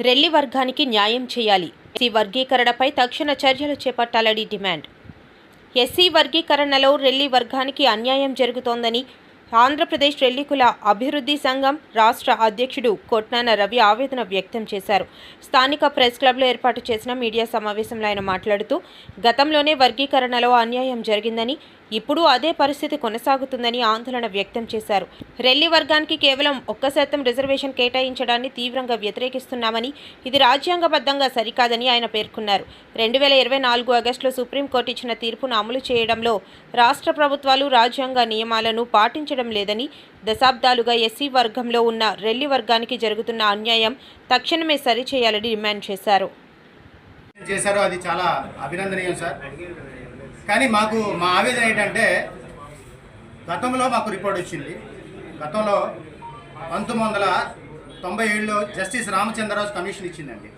రెల్లి వర్గానికి న్యాయం చేయాలి. ఎస్సీ వర్గీకరణపై తక్షణ చర్యలు చేపట్టాలని డిమాండ్. ఎస్సీ వర్గీకరణలో రెల్లి వర్గానికి అన్యాయం జరుగుతోందని ఆంధ్రప్రదేశ్ రెల్లికుల అభివృద్ధి సంఘం రాష్ట్ర అధ్యక్షుడు కొట్నాన రవి ఆవేదన వ్యక్తం చేశారు. స్థానిక ప్రెస్ క్లబ్లో ఏర్పాటు చేసిన మీడియా సమావేశంలో ఆయన మాట్లాడుతూ గతంలోనే వర్గీకరణలో అన్యాయం జరిగిందని ఇప్పుడు అదే పరిస్థితి కొనసాగుతుందని ఆందోళన వ్యక్తం చేశారు. రెల్లి వర్గానికి కేవలం ఒక్క శాతం రిజర్వేషన్ కేటాయించడాన్ని తీవ్రంగా వ్యతిరేకిస్తున్నామని ఇది రాజ్యాంగబద్ధంగా సరికాదని ఆయన పేర్కొన్నారు. రెండు వేల ఇరవై నాలుగు ఆగస్టులో సుప్రీంకోర్టు ఇచ్చిన తీర్పును అమలు చేయడంలో రాష్ట్ర ప్రభుత్వాలు రాజ్యాంగ నియమాలను పాటించడం లేదని దశాబ్దాలుగా ఎస్సీ వర్గంలో ఉన్న రెల్లి వర్గానికి జరుగుతున్న అన్యాయం తక్షణమే సరిచేయాలని డిమాండ్ చేశారు. చేశారు అది చాలా అభినందనీయం సార్. కానీ మాకు మా ఆవేదన ఏంటంటే గతంలో మాకు రిపోర్ట్ వచ్చింది. గతంలో పంతొమ్మిది వందల తొంభై ఏడులో జస్టిస్ రామచంద్రరాజు కమిషన్ ఇచ్చిందండి.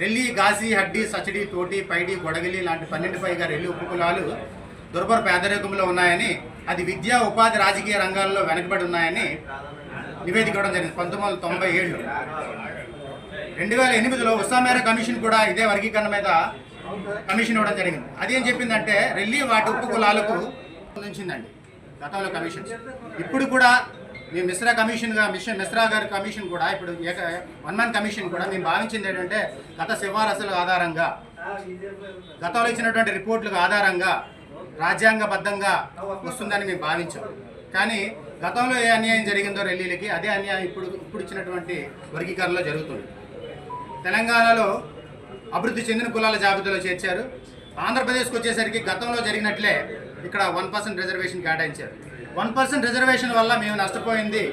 రెల్లి గాసి హడ్డి సచడి తోటి పైడి గొడగిలి లాంటి పన్నెండు పైగా రెల్లి ఉపకులాలు దుర్భర పేదరికంలో ఉన్నాయని అది విద్యా ఉపాధి రాజకీయ రంగాల్లో వెనకబడి ఉన్నాయని నివేదిక ఇవ్వడం జరిగింది పంతొమ్మిది వందల తొంభై ఏడు రెండు వేల ఎనిమిదిలో ఉస్సామేర కమిషన్ కూడా ఇదే వర్గీకరణ మీద కమిషన్ ఇవ్వడం జరిగింది. అది ఏం చెప్పిందంటే రెల్లి వాటి ఉప్పు కులాలకు ఉంచిందండి గతంలో కమిషన్ ఇప్పుడు కూడా మేము మిశ్రా కమిషన్గా మిషన్ మిశ్రా గారి కమిషన్ కూడా ఇప్పుడు ఏక వన్ మ్యాన్ కమిషన్ కూడా మేము భావించింది ఏంటంటే గత సిఫారసుల ఆధారంగా గతంలో ఇచ్చినటువంటి రిపోర్ట్లకు ఆధారంగా రాజ్యాంగబద్ధంగా వస్తుందని మేము భావించాం. కానీ గతంలో ఏ అన్యాయం జరిగిందో రెల్లీలకి అదే అన్యాయం ఇప్పుడు ఇప్పుడు ఇచ్చినటువంటి వర్గీకరణలో జరుగుతుంది. తెలంగాణలో అభివృద్ధి చెందిన కులాల జాబితాలో చేర్చారు. ఆంధ్రప్రదేశ్కి వచ్చేసరికి గతంలో జరిగినట్లే ఇక్కడ వన్ పర్సెంట్ రిజర్వేషన్ కేటాయించారు. వన్ పర్సెంట్ రిజర్వేషన్ వల్ల మేము నష్టపోయింది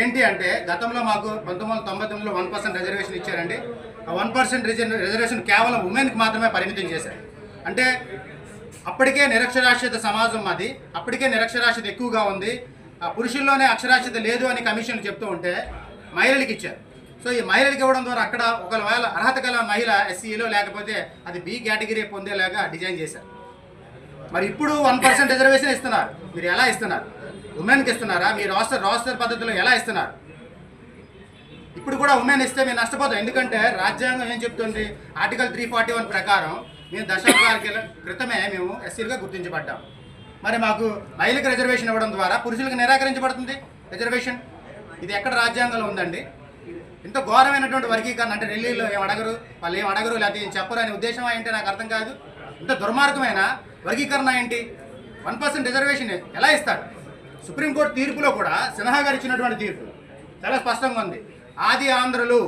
ఏంటి అంటే గతంలో మాకు పంతొమ్మిది వందల తొంభై తొమ్మిదిలో వన్ పర్సెంట్ రిజర్వేషన్ ఇచ్చారండి. ఆ వన్ పర్సెంట్ రిజర్వేషన్ కేవలం ఉమెన్కి మాత్రమే పరిమితం చేశారు. అంటే అప్పటికే నిరక్షరాస్యత సమాజం మాది అప్పటికే నిరక్షరాస్యత ఎక్కువగా ఉంది. ఆ పురుషుల్లోనే అక్షరాస్యత లేదు అని కమిషన్ చెప్తూ ఉంటే మహిళలకు ఇచ్చారు. సో ఈ మహిళలకు ఇవ్వడం ద్వారా అక్కడ ఒకవేళ అర్హత గల మహిళ ఎస్సీలో లేకపోతే అది బి కేటగిరీ పొందేలాగా డిజైన్ చేశారు. మరి ఇప్పుడు వన్ పర్సెంట్ రిజర్వేషన్ ఇస్తున్నారు. మీరు ఎలా ఇస్తున్నారు? ఉమెన్కి ఇస్తున్నారా? మీ రాస్టర్ రాస్టర్ పద్ధతిలో ఎలా ఇస్తున్నారు? ఇప్పుడు కూడా ఉమెన్ ఇస్తే మేము నష్టపోతాం ఎందుకంటే రాజ్యాంగం ఏం చెప్తుంది? ఆర్టికల్ త్రీ ఫార్టీ వన్ ప్రకారం మేము దశాబ్దాల క్రితమే మేము ఎస్సీలుగా గుర్తించబడ్డాం. మరి మాకు మహిళలకు రిజర్వేషన్ ఇవ్వడం ద్వారా పురుషులకు నిరాకరించబడుతుంది రిజర్వేషన్? ఇది ఎక్కడ రాజ్యాంగంలో ఉందండి? ఇంత ఘోరమైనటువంటి వర్గీకరణ అంటే ఢిల్లీలో ఏం అడగరు వాళ్ళు ఏం అడగరు లేకపోతే ఏం చెప్పరు అనే ఉద్దేశం ఏంటి నాకు అర్థం కాదు. ఇంత దుర్మార్గమైన వర్గీకరణ ఏంటి? వన్ పర్సెంట్ రిజర్వేషన్ ఎలా ఇస్తారు సుప్రీంకోర్టు తీర్పులో కూడా సిన్హా గారు ఇచ్చినటువంటి తీర్పు చాలా స్పష్టంగా ఉంది. ఆది ఆంధ్రులు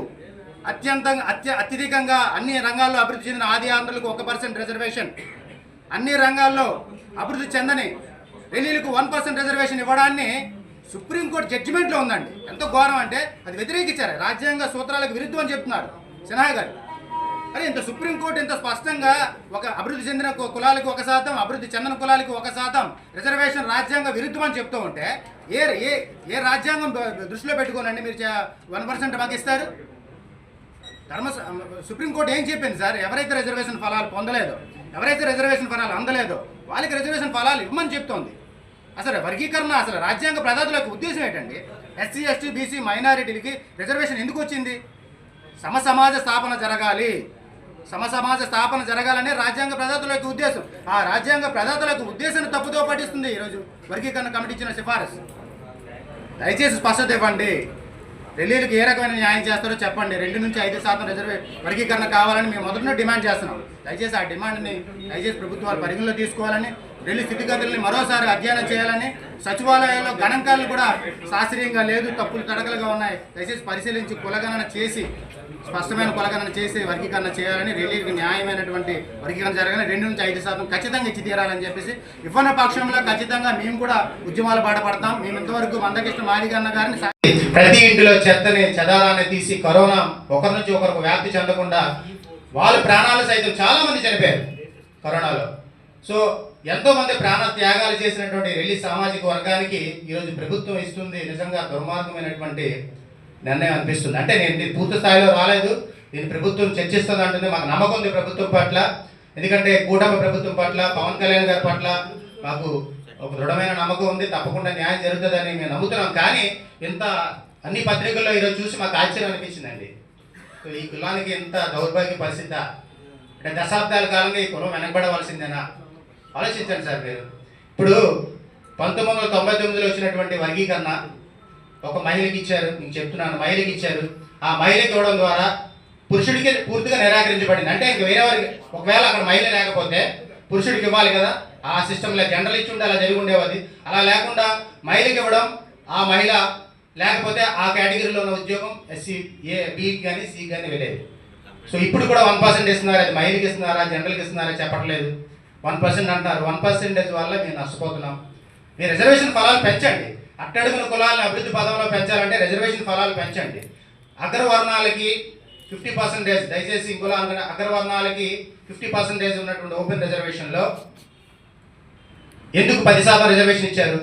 అత్యంతంగా అత్య అత్యధికంగా అన్ని రంగాల్లో అభివృద్ధి చెందిన ఆది ఆంధ్రులకు ఒక పర్సెంట్ రిజర్వేషన్. అన్ని రంగాల్లో అభివృద్ధి చెందని ఢిల్లీలకు వన్ పర్సెంట్ రిజర్వేషన్ ఇవ్వడాన్ని సుప్రీంకోర్టు జడ్జిమెంట్లో ఉందండి. ఎంత ఘోరం అంటే అది వ్యతిరేకించారు. రాజ్యాంగ సూత్రాలకు విరుద్ధం అని చెప్తున్నారు సిన్హా గారు. అరే ఇంత సుప్రీంకోర్టు ఇంత స్పష్టంగా ఒక అభివృద్ధి చెందిన కులాలకు ఒక శాతం అభివృద్ధి చెందిన కులాలకు ఒక శాతం రిజర్వేషన్ రాజ్యాంగ విరుద్ధం అని చెప్తూ ఉంటే ఏ ఏ ఏ రాజ్యాంగం దృష్టిలో పెట్టుకోనండి మీరు వన్ పర్సెంట్ మాకు ఇస్తారు? ధర్మ సుప్రీంకోర్టు ఏం చెప్పింది సార్? ఎవరైతే రిజర్వేషన్ ఫలాలు పొందలేదో ఎవరైతే రిజర్వేషన్ ఫలాలు అందలేదో వాళ్ళకి రిజర్వేషన్ ఫలాలు ఇవ్వమని చెప్తోంది. అసలు వర్గీకరణ అసలు రాజ్యాంగ ప్రదాతుల యొక్క ఉద్దేశం ఏంటండి? ఎస్సీ ఎస్టీ బీసీ మైనారిటీలకి రిజర్వేషన్ ఎందుకు వచ్చింది? సమ సమాజ స్థాపన జరగాలి. సమ సమాజ స్థాపన జరగాలనే రాజ్యాంగ ప్రదాతుల యొక్క ఉద్దేశం. ఆ రాజ్యాంగ ప్రదాతుల యొక్క ఉద్దేశాన్ని తప్పుదో పట్టిస్తుంది ఈరోజు వర్గీకరణ కమిటీ ఇచ్చిన సిఫారసు. దయచేసి స్పష్టత ఇవ్వండి. ఢిల్లీలకు ఏ రకమైన న్యాయం చేస్తారో చెప్పండి. రెండు నుంచి ఐదు శాతం రిజర్వే వర్గీకరణ కావాలని మేము మొదటి డిమాండ్ చేస్తున్నాం. దయచేసి ఆ డిమాండ్ని దయచేసి ప్రభుత్వాలు పరిగణలో తీసుకోవాలని ఢిల్లీ స్థితిగతుల్ని మరోసారి అధ్యయనం చేయాలని సచివాలయాల్లో గణాంకాలు కూడా శాస్త్రీయంగా లేదు తప్పులు తడకలుగా ఉన్నాయి. దయచేసి పరిశీలించి కులగణన చేసి స్పష్టమైన కులగణన చేసి వర్గీకరణ చేయాలని ఢిల్లీకి న్యాయమైనటువంటి వర్గీకరణ జరగాలని రెండు నుంచి ఐదు శాతం ఖచ్చితంగా ఇచ్చి తీరాలని చెప్పేసి ఇవ్వని పక్షంలో ఖచ్చితంగా మేము కూడా ఉద్యమాలు బాటపడతాం. మేము ఇంతవరకు మందకృష్ణ మాదిగన్న గారిని ప్రతి ఇంటిలో చెత్తని చెదారాన్ని తీసి కరోనా ఒకరి నుంచి ఒకరికి వ్యాప్తి చెందకుండా వాళ్ళ ప్రాణాలు సైతం చాలా మంది చనిపోయారు కరోనాలో. సో ఎంతో మంది ప్రాణ త్యాగాలు చేసినటువంటి రెల్లి సామాజిక వర్గానికి ఈరోజు ప్రభుత్వం ఇస్తుంది నిజంగా దుర్మార్గమైనటువంటి నిర్ణయం అనిపిస్తుంది. అంటే నేను పూర్తి స్థాయిలో రాలేదు. దీన్ని ప్రభుత్వం చర్చిస్తుంది అంటుంది. మాకు నమ్మకం ఉంది ప్రభుత్వం పట్ల. ఎందుకంటే కూటమి ప్రభుత్వం పట్ల పవన్ కళ్యాణ్ గారి పట్ల మాకు ఒక దృఢమైన నమ్మకం ఉంది. తప్పకుండా న్యాయం జరుగుతుందని మేము నమ్ముతున్నాం. కానీ ఇంత అన్ని పత్రికల్లో ఈరోజు చూసి మాకు ఆశ్చర్యం అనిపించిందండి. సో ఈ కులానికి ఇంత దౌర్భాగ్య పరిస్థితి అంటే దశాబ్దాల కాలంగా ఈ కులం వెనకబడవలసిందేనా? ఆలోచించండి సార్ మీరు. ఇప్పుడు పంతొమ్మిది వందల తొంభై తొమ్మిదిలో వచ్చినటువంటి వర్గీకరణ ఒక మహిళకి ఇచ్చారు నేను చెప్తున్నాను మహిళకి ఇచ్చారు. ఆ మహిళకి ఇవ్వడం ద్వారా పురుషుడికి పూర్తిగా నిరాకరించబడింది. అంటే ఇంక వేరే వారికి ఒకవేళ అక్కడ మహిళ లేకపోతే పురుషుడికి ఇవ్వాలి కదా ఆ సిస్టంలో జెండర్ ఇచ్చి ఉంటే అలా జరిగి ఉండేది అలా లేకుండా మహిళకి ఇవ్వడం ఆ మహిళ లేకపోతే ఆ కేటగిరీలో ఉన్న ఉద్యోగం ఎస్సీ ఏ బికి కానీ సి కానీ వెళ్ళేది. సో ఇప్పుడు కూడా వన్ పర్సెంట్ ఇస్తున్నారు అది మహిళకి ఇస్తున్నారా జనరల్కి ఇస్తున్నారా చెప్పట్లేదు. వన్ పర్సెంట్ అంటారు. వన్ పర్సెంటేజ్ వల్ల మేము నష్టపోతున్నాం. మీ రిజర్వేషన్ ఫలాలు పెంచండి. అట్టడుగున కులాలను అభివృద్ధి పదంలో పెంచాలంటే రిజర్వేషన్ ఫలాలు పెంచండి. అగ్రవర్ణాలకి ఫిఫ్టీ పర్సెంటేజ్ దయచేసి ఇంకోలా అగ్రవర్ణాలకి ఫిఫ్టీ పర్సెంటేజ్ ఉన్నటువంటి ఓపెన్ రిజర్వేషన్లో ఎందుకు పది శాతం రిజర్వేషన్ ఇచ్చారు?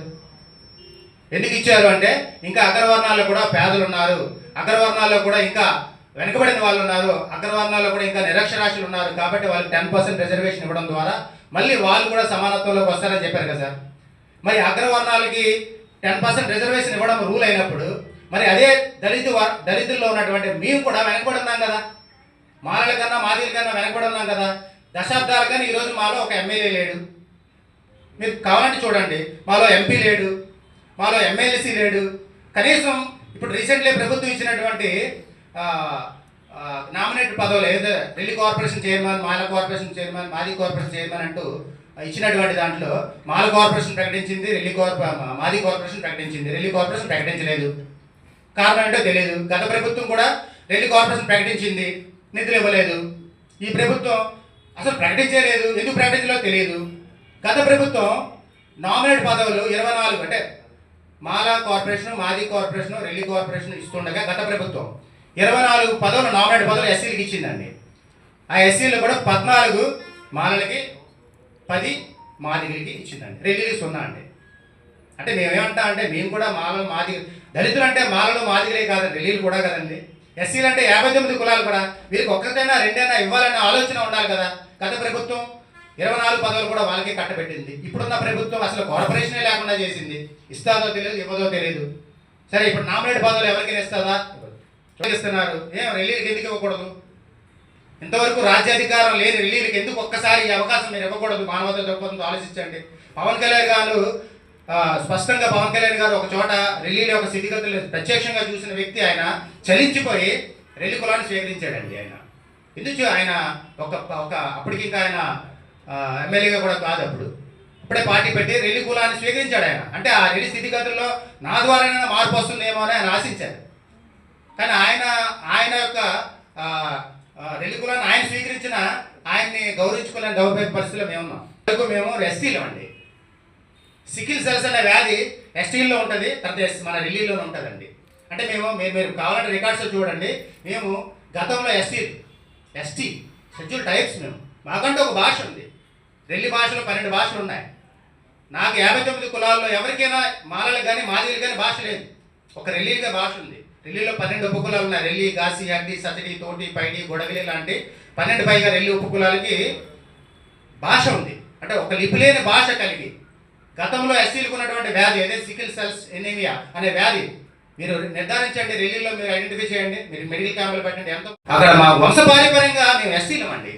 ఎందుకు ఇచ్చారు అంటే ఇంకా అగ్రవర్ణాల్లో కూడా పేదలు ఉన్నారు. అగ్రవర్ణాల్లో కూడా ఇంకా వెనుకబడిన వాళ్ళు ఉన్నారు. అగ్రవర్ణాల్లో కూడా ఇంకా నిరక్షరాస్యులు ఉన్నారు. కాబట్టి వాళ్ళకి టెన్ పర్సెంట్ రిజర్వేషన్ ఇవ్వడం ద్వారా మళ్ళీ వాళ్ళు కూడా సమానత్వంలోకి వస్తారని చెప్పారు కదా సార్. మరి అగ్రవర్ణాలకి టెన్ పర్సెంట్ రిజర్వేషన్ ఇవ్వడం రూల్ అయినప్పుడు మరి అదే దళిత దళితుల్లో ఉన్నటువంటి మేము కూడా వెనకబడి ఉన్నాం కదా. మాలల కన్నా మాదిల కన్నా వెనకబడి ఉన్నాం కదా. దశాబ్దాల కానీ ఈరోజు మాలో ఒక ఎమ్మెల్యే లేడు. మీరు కావాలంటే చూడండి మాలో ఎంపీ లేడు మాలో ఎమ్మెల్సీ లేడు. కనీసం ఇప్పుడు రీసెంట్లీ ప్రభుత్వం ఇచ్చినటువంటి నామినేటెడ్ పదవులు ఏదో Delhi corporation chairman Mala corporation chairman మాది కార్పొరేషన్ చైర్మన్ అంటూ ఇచ్చినటువంటి దాంట్లో మాల కార్పొరేషన్ ప్రకటించింది ఢిల్లీ కార్పొ మాది కార్పొరేషన్ ప్రకటించింది ఢిల్లీ కార్పొరేషన్ ప్రకటించలేదు. కారణం ఏంటో తెలియదు. గత ప్రభుత్వం కూడా ఢిల్లీ కార్పొరేషన్ ప్రకటించింది నిధులు ఇవ్వలేదు. ఈ ప్రభుత్వం అసలు ప్రకటించలేదు ఎందుకు ప్రకటించలో తెలియదు. గత ప్రభుత్వం నామినేట్ పదవులు ఇరవై నాలుగు అంటే మాలా కార్పొరేషన్ మాది కార్పొరేషన్ రెల్లి కార్పొరేషన్ ఇస్తుండగా గత ప్రభుత్వం ఇరవై నాలుగు పదవులు నామినేట్ పదవులు ఎస్సీలకు ఇచ్చిందండి. ఆ ఎస్సీలు కూడా పద్నాలుగు మాలలకి పది మాదిగలకి ఇచ్చిందండి. రిలీజ్ సున్నా అండి. అంటే మేమేమంటా అంటే మేము కూడా మాలలు మాది దళితులు అంటే మాలలు మాదిగలే కాదు రెల్లీలు కూడా కదండి. ఎస్సీలు అంటే యాభై తొమ్మిది కులాలు కూడా. వీరికి ఒక్కరికైనా రెండైనా ఇవ్వాలనే ఆలోచన ఉండాలి కదా. గత ప్రభుత్వం ఇరవై నాలుగు పదవులు కూడా వాళ్ళకే కట్టబెట్టింది. ఇప్పుడున్న ప్రభుత్వం అసలు కార్పొరేషనే లేకుండా చేసింది. ఇస్తాదో తెలియదు ఇవ్వదో తెలియదు. సరే ఇప్పుడు నామినేట్ పదవులు ఎవరికైనా ఇస్తుందా? ఇస్తున్నారు ఏం రెల్లీలకు ఎందుకు ఇవ్వకూడదు? ఇంతవరకు రాజ్యాధికారం లేని రిలీలకు ఎందుకు ఒక్కసారి ఈ అవకాశం మీరు ఇవ్వకూడదు? మానవత దృక్పథంతో ఆలోచించండి. పవన్ కళ్యాణ్ గారు స్పష్టంగా పవన్ కళ్యాణ్ గారు ఒక చోట రిలీలో ఒక స్థితిగతులు ప్రత్యక్షంగా చూసిన వ్యక్తి ఆయన చలించిపోయి రెల్లి కులాన్ని స్వీకరించాడండి ఆయన. ఎందుకు ఆయన ఒక ఒక అప్పటికి ఇంకా ఆయన ఎమ్మెల్యేగా కూడా కాదు అప్పుడు. అప్పుడే పార్టీ పెట్టి రెల్లి కులాన్ని స్వీకరించాడు ఆయన. అంటే ఆ రెల్లి స్థితిగతుల్లో నా ద్వారానే మార్పు వస్తుందేమో అని ఆయన ఆశించారు. కానీ ఆయన ఆయన యొక్క ఆ, రెల్లి ఆయన స్వీకరించిన ఆయన్ని గౌరవించుకోలేని గౌరవ పరిస్థితిలో మేము మేము ఎస్టీలో అండి. సికిల్ సెల్స్ అనే వ్యాధి ఎస్టీల్లో ఉంటుంది తర్వాత మన ఢిల్లీలోనే ఉంటుందండి. అంటే మేము మీరు మీరు కావాలంటే రికార్డ్స్ చూడండి. మేము గతంలో ఎస్టీ ఎస్టీ షెడ్యూల్ టైప్స్ మేము. మాకంటూ ఒక భాష ఉంది. ఢిల్లీ భాషలో పన్నెండు భాషలు ఉన్నాయి. నాకు యాభై తొమ్మిది కులాల్లో ఎవరికైనా మాలలకు కానీ మాదిరి కానీ భాష లేదు. ఒక రెల్లీగా భాష ఉంది. ఢిల్లీలో పన్నెండు ఉపకులాలు ఉన్నాయి. రెల్లి గాసి అడ్డి సతడి తోటి పైడి గొడవలి లాంటి పన్నెండు పైగా రెల్లి ఉపకులాలకి భాష ఉంది. అంటే ఒక లిపి లేని భాష కలిగి. గతంలో ఎస్సీలకు ఉన్నటువంటి వ్యాధి అదే సికిల్ సెల్స్ ఎనీమియా అనే వ్యాధి మీరు నిర్ధారించండి ఢిల్లీలో మీరు ఐడెంటిఫై చేయండి మీరు మెడికల్ క్యాంపులు పెట్టండి ఎంతో అక్కడ మా వంశపారంపర్యంగా మేము ఎస్సీలం అండి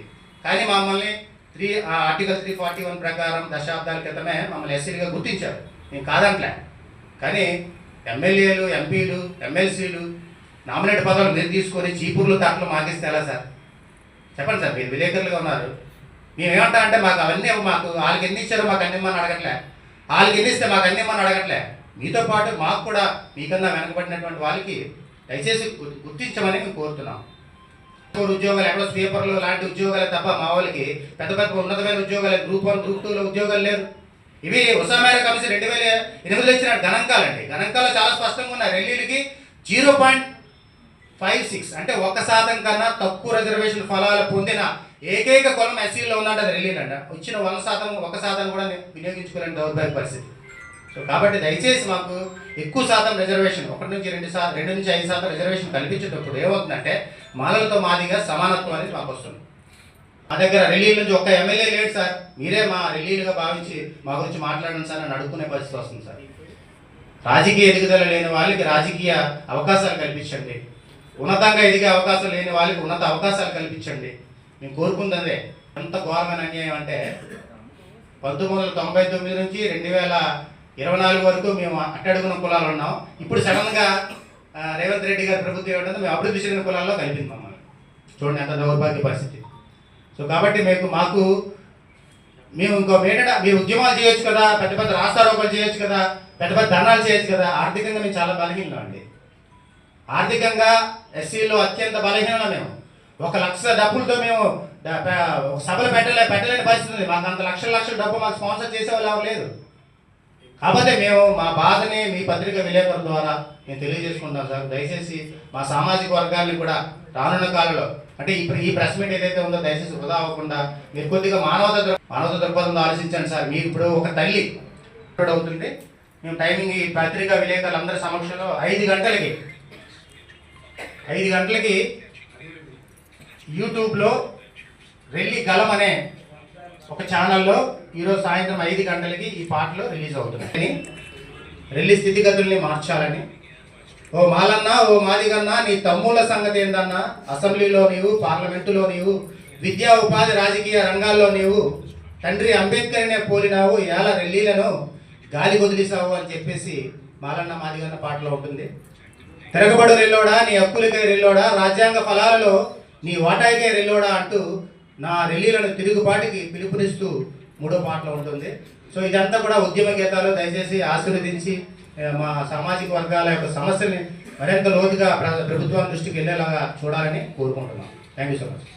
కానీ మమ్మల్ని three article three forty one ప్రకారం దశాబ్దాల క్రితమే మమ్మల్ని ఎస్సీలుగా గుర్తించారు. మేము కాదంట్లే. కానీ ఎమ్మెల్యేలు ఎంపీలు ఎమ్మెల్సీలు నామినేట్ పదవులు మీరు తీసుకొని చీపుర్లు తట్లు మాకిస్తే ఎలా సార్? చెప్పండి సార్ మీరు విలేకరులుగా ఉన్నారు. మేమేమంటా అంటే మాకు అవన్నీ మాకు వాళ్ళకి ఎన్ని ఇచ్చారో మాకు అన్ని ఇమ్మని అడగట్లే. వాళ్ళకి ఎన్ని ఇస్తే మాకు అన్ని ఇమ్మని అడగట్లే. మీతో పాటు మాకు కూడా మీకన్నా వెనకబడినటువంటి వాళ్ళకి దయచేసి గుర్తించమని మేము కోరుతున్నాం. ఉద్యోగాలు ఎక్కడో స్వీపర్లు లాంటి ఉద్యోగాలే తప్ప మా వాళ్ళకి పెద్ద పెద్ద ఉన్నతమైన ఉద్యోగాలు గ్రూప్ వన్ గ్రూప్ టూలో ఉద్యోగాలు లేరు. ఇవి ఉసామేర కమిషన్ రెండు వేల ఎనిమిదిలో ఇచ్చిన గణాంకాలండి. గణాంకాలు చాలా స్పష్టంగా ఉన్నాయి. రెల్లీలకి జీరో పాయింట్ ఫైవ్ సిక్స్ అంటే ఒక శాతం కన్నా తక్కువ రిజర్వేషన్ ఫలాలు పొందిన ఏకైక కులం ఎస్సీలో ఉందంటే అది రిలీజ్ అంట వచ్చిన వన్ శాతం ఒక శాతం కూడా వినియోగించుకోలేని దౌర్భాగ్య పరిస్థితి. సో కాబట్టి దయచేసి మాకు ఎక్కువ శాతం రిజర్వేషన్ ఒకటి నుంచి రెండు శాతం రెండు నుంచి ఐదు శాతం రిజర్వేషన్ కల్పించేటప్పుడు ఏమవుతుందంటే మాలలతో మాదిగా సమానత్వం అనేది మాకు వస్తుంది. మా దగ్గర రిలీల్ నుంచి ఒక్క ఎమ్మెల్యే లేడు సార్. మీరే మా రిలీలుగా భావించి మా గురించి మాట్లాడండి సార్ అని అడుక్కునే పరిస్థితి వస్తుంది సార్. రాజకీయ ఎదుగుదల లేని వాళ్ళకి రాజకీయ అవకాశాలు కల్పించండి. ఉన్నతంగా ఎదిగే అవకాశం లేని వాళ్ళకి ఉన్నత అవకాశాలు కల్పించండి. మేము కోరుకుంది అదే ఎంత ఘోరమైన అన్యాయం అంటే పంతొమ్మిది వందల తొంభై తొమ్మిది నుంచి రెండు వేల ఇరవై నాలుగు వరకు మేము అట్టడుగున కులాలు ఉన్నాం. ఇప్పుడు సడన్గా రేవంత్ రెడ్డి గారి ప్రభుత్వం ఏమిటంటే మేము అభివృద్ధి చెందిన కులాల్లో కలిపింది మమ్మల్ని. చూడండి ఎంత దౌర్భాగ్య పరిస్థితి. సో కాబట్టి మీకు మాకు మేము ఇంకో ఏంటంటే మీరు ఉద్యమాలు చేయొచ్చు కదా పెద్ద పెద్ద రాస్తారోకలు చేయొచ్చు కదా పెద్ద పెద్ద ధనాలు చేయొచ్చు కదా ఆర్థికంగా మేము చాలా బలహీనం అండి. ఆర్థికంగా ఎస్సీలో అత్యంత బలహీనం మేము. ఒక లక్ష డబ్బులతో మేము సభలు పెట్టలే పెట్టలేని పరిస్థితి ఉంది. మాకు అంత లక్షల లక్షల డబ్బు మాకు స్పాన్సర్ చేసేవాళ్ళు లేదు ఎవరు కాకపోతే మేము మా బాధని మీ పత్రిక విలేకరుల ద్వారా మేము తెలియజేసుకుంటాం సార్. దయచేసి మా సామాజిక వర్గాల్ని కూడా రానున్న కాలంలో అంటే ఇప్పుడు ఈ ప్రెస్ మీట్ ఏదైతే ఉందో దయచేసి వృధా అవ్వకుండా మీరు కొద్దిగా మానవత మానవత దృక్పథంలో ఆలోచించండి సార్. మీరు ఇప్పుడు ఒక తల్లి అవుతుంటే మేము టైమింగ్ ఈ పత్రికా విలేకరులందరి సమక్షంలో ఐదు గంటలకి ఐదు గంటలకి యూట్యూబ్లో రెల్లి గలం అనే ఒక ఛానల్లో ఈరోజు సాయంత్రం ఐదు గంటలకి ఈ పాటలు రిలీజ్ అవుతున్నాయి. రెల్లి స్థితిగతుల్ని మార్చాలని ఓ మాలన్న ఓ మాదిగన్న నీ తమ్ముళ్ళ సంగతి ఏందన్నా? అసెంబ్లీలో నీవు పార్లమెంటులో నీవు విద్యా ఉపాధి రాజకీయ రంగాల్లో నీవు తండ్రి అంబేద్కర్నే పోలినావు ఇవాళ రెల్లీలను గాలి వదిలిసావు అని చెప్పేసి మాలన్న మాదిగన్న పాటలో ఉంటుంది. తిరగబడు రెల్లోడా నీ హక్కులకే రెల్లోడా రాజ్యాంగ ఫలాలలో నీ వాటాయికే రెల్లోడా అంటూ నా రెల్లీలను తిరుగుబాటుకి పిలుపునిస్తూ మూడో పాటలో ఉంటుంది. సో ఇదంతా కూడా ఉద్యమ గీతాలు దయచేసి ఆశీర్వదించి మా సామాజిక వర్గాల యొక్క సమస్యల్ని మరింత లోతుగా ప్రభుత్వం దృష్టికి వెళ్ళేలాగా చూడాలని కోరుకుంటున్నాం. Thank you so much